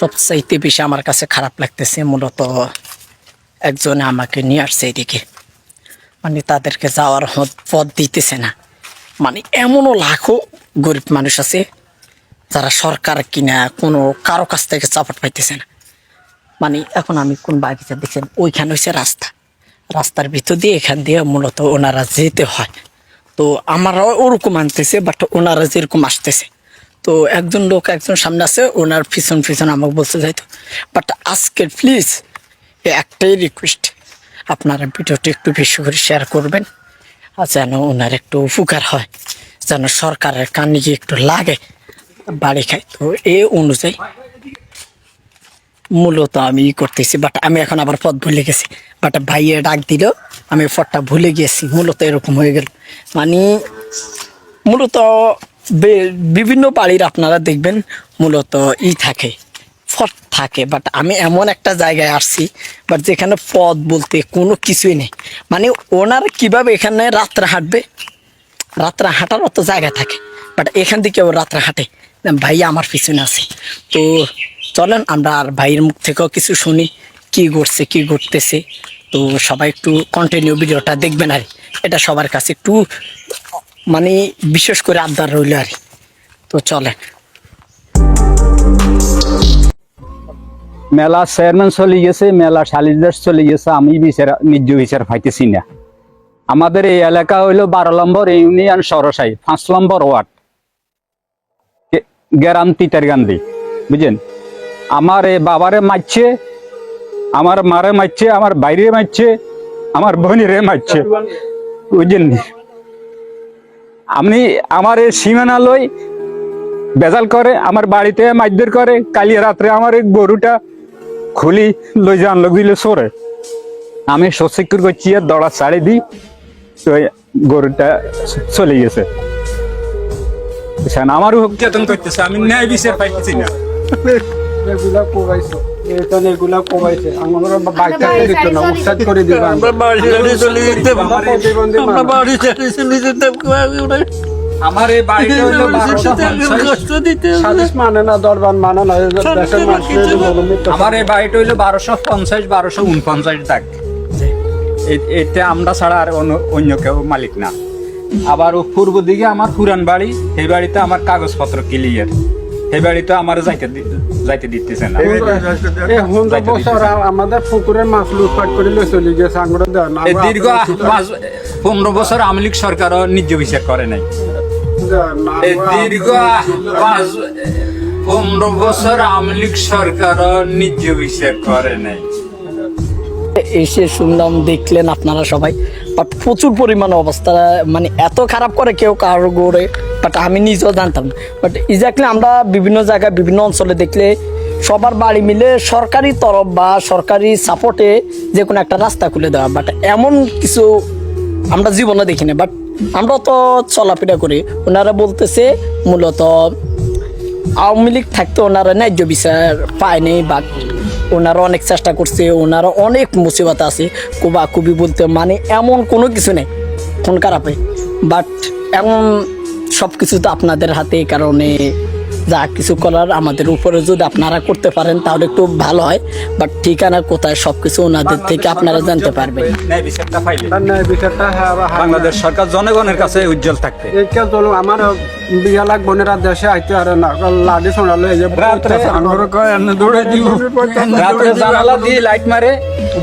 সবচাইতে বেশি আমার কাছে খারাপ লাগতেছে মূলত একজনে আমাকে নিয়ে আসছে এদিকে। মানে তাদেরকে যাওয়ার পথ দিতেছে না। মানে এমনও লাখো গরিব মানুষ আছে যারা সরকার কিনা কোনো কারও কাছ থেকে সাপোর্ট পাইতেছে না। মানে এখন আমি কোন বাগিচা দেখছেন, ওইখানে হচ্ছে রাস্তা। রাস্তার ভিতর দিয়ে এখান দিয়ে মূলত ওনারা যেতে হয়। তো আমারও ওরকম আনতেছে বাট ওনারা যেরকম আসতেছে। তো একজন লোক একজন সামনে আছে, ওনার পিছন পিছন আমাকে বলতে যাইতো বাট আজকে প্লিজ একটাই রিকোয়েস্ট আপনারা ভিডিওটি একটু বেশি করে শেয়ার করবেন, আর যেন ওনার একটু উপকার হয়, যেন সরকারের কানে গিয়ে একটু লাগে বাড়ি খায়। তো এ অনুযায়ী মূলত আমি করতেছি বাট আমি এখন আবার পথ ভুলে গেছি। বাট ভাইয়ে ডাক দিল, আমি পথটা ভুলে গেছি মূলত এরকম হয়ে গেল। মানে মূলত বিভিন্ন বাড়ির আপনারা দেখবেন মূলত ই থাকে, ফট থাকে বাট আমি এমন একটা জায়গায় আসছি বাট যেখানে পথ বলতে কোনো কিছুই নেই। মানে ওনার কীভাবে এখানে রাত্রে হাঁটবে? রাত্রে হাঁটার অত জায়গা থাকে বাট এখান থেকে ও রাত্রে হাঁটে। ভাই আমার পিছনে আছে। তো চলেন, আমরা আর ভাইয়ের মুখ থেকেও কিছু শুনি, কি ঘটছে, কি ঘটতেছে। তো সবাই একটু কন্টিনিউ ভিডিওটা দেখবেন আর এটা সবার কাছে একটু মানে বিশেষ করে আবদার রইল আর তো চলেন। মেলা চেয়ারম্যান চলে গেছে মেলা সালিদার চলে গেছে আমি বিচার নিজ বিচার পাইতেছি না। আমাদের এই এলাকা হইল বারো নম্বর ইউনিয়ন সরসাই পাঁচ নম্বর ওয়ার্ড। গে- তিতার গান্ধী বুঝলেন? আমার এই বাবারে মারছে আমার মারে মারছে আমার বাইরে মারছে আমার বোনেরে মারছে বুঝলেন? আপনি আমার এই সীমানালয় বেজাল করে আমার বাড়িতে মাইদের করে কালি রাত্রে আমার এই গরুটা খুলি লই যান লোক দিলে সরে। আমি সচিকুর করছি আর দড়া ছাড়ি দিই তো এই গরুটা চলে গেছে। আমারও কেতন করতেছে আমি ন্যায় বিচার পাইতেছি না। এখানে এগুলা কোবাইছে আমরা বাইক থাকতে দিত না উৎসাহ করে দিবা। আমার এই বাড়িটা হইল বারোশো পঞ্চাশ। মানে না দরবার মানে না এই আমার এই বাড়িটা বারোশো পঞ্চাশ বারোশো উনপঞ্চাশ দাগ। এতে আমরা ছাড়া আর অন্য- অন্য কেউ মালিক না। আবার পূর্ব দিকে আমার পুরান বাড়ি সেই বাড়িতে আমার কাগজপত্র ক্লিয়ার বাড়িতে আমার যাইতে যাইতে দিতেছে না। এই হুন্দ বছর আমাদের পুকুরের মাছ লুটপাট করে লই চলে গেছে দেন এই দীর্ঘ পাঁচ- পনেরো বছর আওয়ামী লীগ সরকারও নিজ বিচার করে নাই। দীর্ঘ পাঁচ পনেরো বছর আওয়ামী লীগ সরকারও নিজ বিচার করে নাই। এসে শুনলাম দেখলেন আপনারা সবাই। বাট প্রচুর পরিমাণে অবস্থা মানে এত খারাপ করে কেউ কারও গড়ে বাট আমি নিজেও জানতাম বাট এক্স্যাক্টলি আমরা বিভিন্ন জায়গায়, বিভিন্ন অঞ্চলে দেখলে সবার বাড়ি মিলে সরকারি তরফ বা সরকারি সাপোর্টে যে কোনো একটা রাস্তা খুলে দেওয়া। বাট এমন কিছু আমরা জীবনে দেখি না। বাট আমরা তো চলাফেরা করি। ওনারা বলতেছে মূলত আওয়ামী লীগ থাকতে ওনারা ন্যায্য বিচার পায়নি বা ওনারা অনেক চেষ্টা করছে। ওনারা অনেক মুসিবত আছে। কুবা কুবি বলতে মানে এমন কোনো কিছু নেই। ফোন খারাপে বাট এমন সব কিছু তো আপনাদের হাতে এই কারণে যা কিছু করার আমাদের উপরে যদি আপনারা করতে পারেন তাহলে একটু ভালো হয়। বাট ঠিকানা কোথায় সব কিছু ওনাদের থেকে আপনারা জানতে পারবেন। হ্যাঁ বাংলাদেশ সরকার জনগণের কাছে উজ্জ্বল থাকবে। আমার বিয়া লাখ বোনেরা দেশে আইতে আর লাডি শোনালে রাত্রে আমরা কয় এনে দৌড়ে দিব রাত্রে জানালা দিয়ে লাইট মারে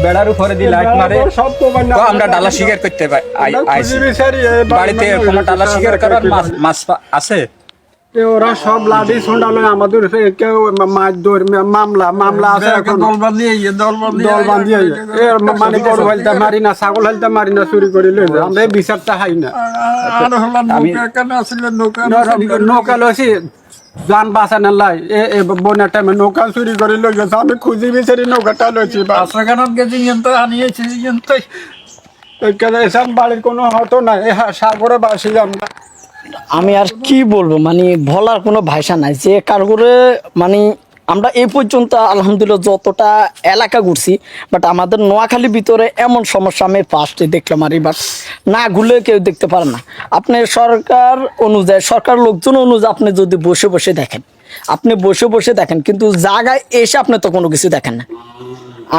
বেড়ার উপরে দিয়ে লাইট মারে। আমরা ডালা শিকার করতে এই বাড়িতে কোনো ডালা শিকার করার মাছ মাছ আছে? ওরা সব লাডি শোনালে আমাদের কেউ মাছ ধর মামলা মামলা আছে এখন। দল বান্ধিয়ে দল বান্ধিয়ে এ মানে গরু হালতে মারি না ছাগল হালতে মারি না চুরি করে লই আমরা বিচারটা হাই না। নৌকা লইছি যান বাঁচানোর লাই। এ এ বন্যার টাইমে নৌকা চুরি করে লই গেছে আমি খুঁজি বিচারি নৌকাটা লইছি বা সেখানত গেছি কিন্তু আনিয়েছি কিন্তু এসব বাড়ির কোনো হতো না এ সাগরে বাসি আমরা। আমি আর কি বলব মানে বলার কোনো ভাষা নাই। যে কারোরে মানে আমরা এই পর্যন্ত আলহামদুলিল্লাহ যতটা এলাকা ঘুরছি বাট আমাদের নোয়াখালীর ভিতরে এমন সমস্যা আমি ফার্স্টে দেখলাম আর এবার না ঘুরলে কেউ দেখতে পারে না। আপনি সরকার অনুযায়ী, সরকার লোকজন অনুযায়ী আপনি যদি বসে বসে দেখেন, আপনি বসে বসে দেখেন, কিন্তু জায়গায় এসে আপনি তো কোনো কিছু দেখেন না।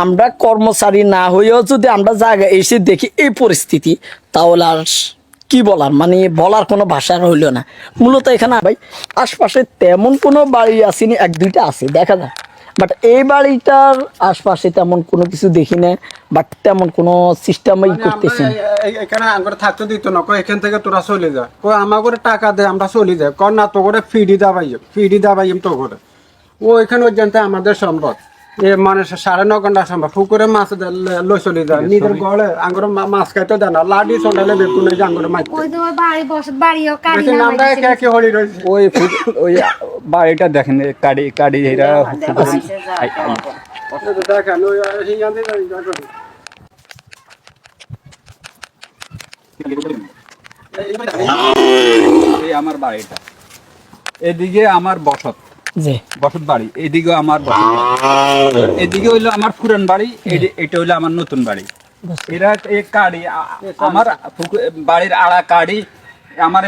আমরা কর্মচারী না হয়েও যদি আমরা জায়গায় এসে দেখি এই পরিস্থিতি, তাহলে আর কি বলার? মানে বলার কোনো ভাষা রইল না। মূলত এখানে ভাই আশপাশে তেমন কোনো বাড়ি আসেনি এক দুইটা আছে দেখা যায় বাট এই বাড়িটার আশপাশে তেমন কোনো কিছু দেখি না বাট তেমন কোনো সিস্টেমই করতেছি না। এ- এ- এখানে আঙ্গুর থাকতে দিত না কই এখান থেকে তোরা চলে যা। কই আমার করে টাকা দে আমরা চলে যাই। কর না তো করে ফিডি দাবাই ফিডি দাবাইম তো করে ও এখানে পর্যন্ত আমাদের সম্পদ। মানে সাড়ে ন ঘণ্টা সম্ভব। পুকুরে মাছ লই চলে যায়। নিজের গড়ে আঙ্গুর মা- মাছ খাইতে দেয় না। লাডি চন্ডালে বেতন নেই আঙ্গুর মাছ ওই ওই বাড়িটা দেখেন কাড়ি কাড়ি এরা দেখেন যা। এই আমার বাড়িটা। এদিকে আমার বসত। জি বসত বাড়ি এদিকে আমার এদিকে হইল আমার পুরান বাড়ি এটা হইল আমার নতুন বাড়ি এরা এই কাড়ি আমার বাড়ির আড়া কাড়ি আমার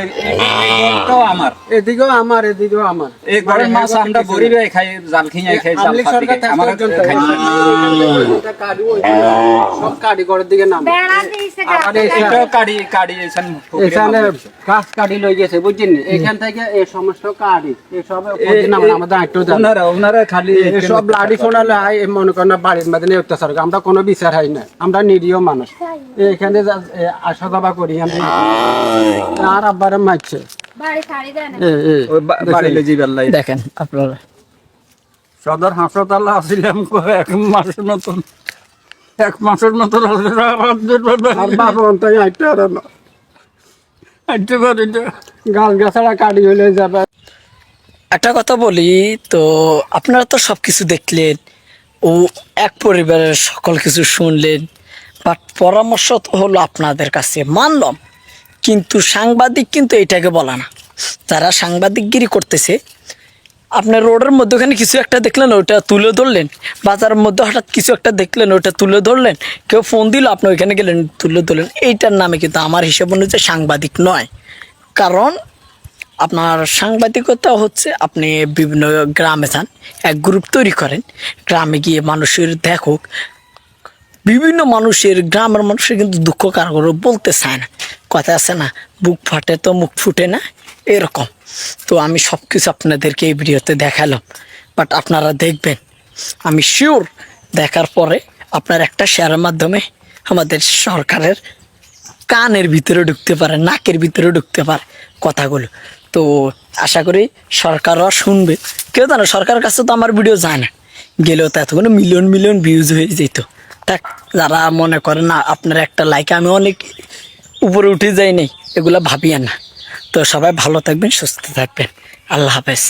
ঘরটাও আমার? এদিকেও আমার এদিকেও আমার। এই ঘরের মাছ আমরা গরিবে খাই জাল খাই জাল খাই। আমার খাই। এটা কারি ওই সব কারি ঘরের দিকে নাম। বেড়া দিয়েছে আমার এই- এটাও কাড়ি কাড়ি এখান এখানে গাছ কাটি লই গেছে বুঝছেন? এখান থেকে এই সমস্ত কাটি এই- আমাদের আমাদের একটু ওনারা ওনারা খালি সব লাড়ি শোনালে আই মনে করেন না বাড়ির মধ্যে অত্যাচার আমরা কোনো বিচার হয় না। আমরা নিরীহ মানুষ। এখানে আসা যাবা করি আমি আর আব্বারে মারছে। দেখেন। আপনারা। সদর হাসপাতালে কয় এক মাসের মতন। এক মাসের মতন আইতে পারি গাছাড়া কাটি যাবে। একটা কথা বলি তো আপনারা তো সব কিছু দেখলেন ও এক পরিবারের সকল কিছু শুনলেন বাট পরামর্শ তো হলো আপনাদের কাছে। মানলাম কিন্তু সাংবাদিক কিন্তু এটাকে বলা না। যারা সাংবাদিকগিরি করতেছে, আপনার রোডের মধ্যখানে কিছু একটা দেখলেন ওটা তুলে ধরলেন, বাজারের মধ্যে হঠাৎ কিছু একটা দেখলেন ওটা তুলে ধরলেন, কেউ ফোন দিল, আপনি ওইখানে গেলেন, তুলে ধরলেন। এইটার নামে কিন্তু আমার হিসাব অনুযায়ী সাংবাদিক নয়। কারণ আপনার সাংবাদিকতা হচ্ছে, আপনি বিভিন্ন গ্রামে যান, এক গ্রুপ তৈরি করেন, গ্রামে গিয়ে মানুষের দেখুক, বিভিন্ন মানুষের, গ্রামের মানুষের কিন্তু দুঃখ কারও বলতে চায় না। কথা আছে না, বুক ফাটে তো মুখ ফুটে না? এরকম। তো আমি সব কিছু আপনাদেরকে এই ভিডিওতে দেখালাম। বাট আপনারা দেখবেন, আমি শিওর দেখার পরে আপনার একটা শেয়ারের মাধ্যমে আমাদের সরকারের কানের ভিতরে ঢুকতে পারে, নাকের ভিতরে ঢুকতে পারে কথাগুলো। তো আশা করি সরকারও শুনবে। কেউ জানো সরকারের কাছে তো আমার ভিডিও যায় না গেলেও তো এতগুলো মিলিয়ন মিলিয়ন ভিউজ হয়ে যেত। থাক, যারা মনে করে না, আপনার একটা লাইক আমি অনেক উপরে উঠে যাই নাই এগুলো ভাবিয়া না। তো সবাই ভালো থাকবেন, সুস্থ থাকবেন। আল্লাহ হাফেজ।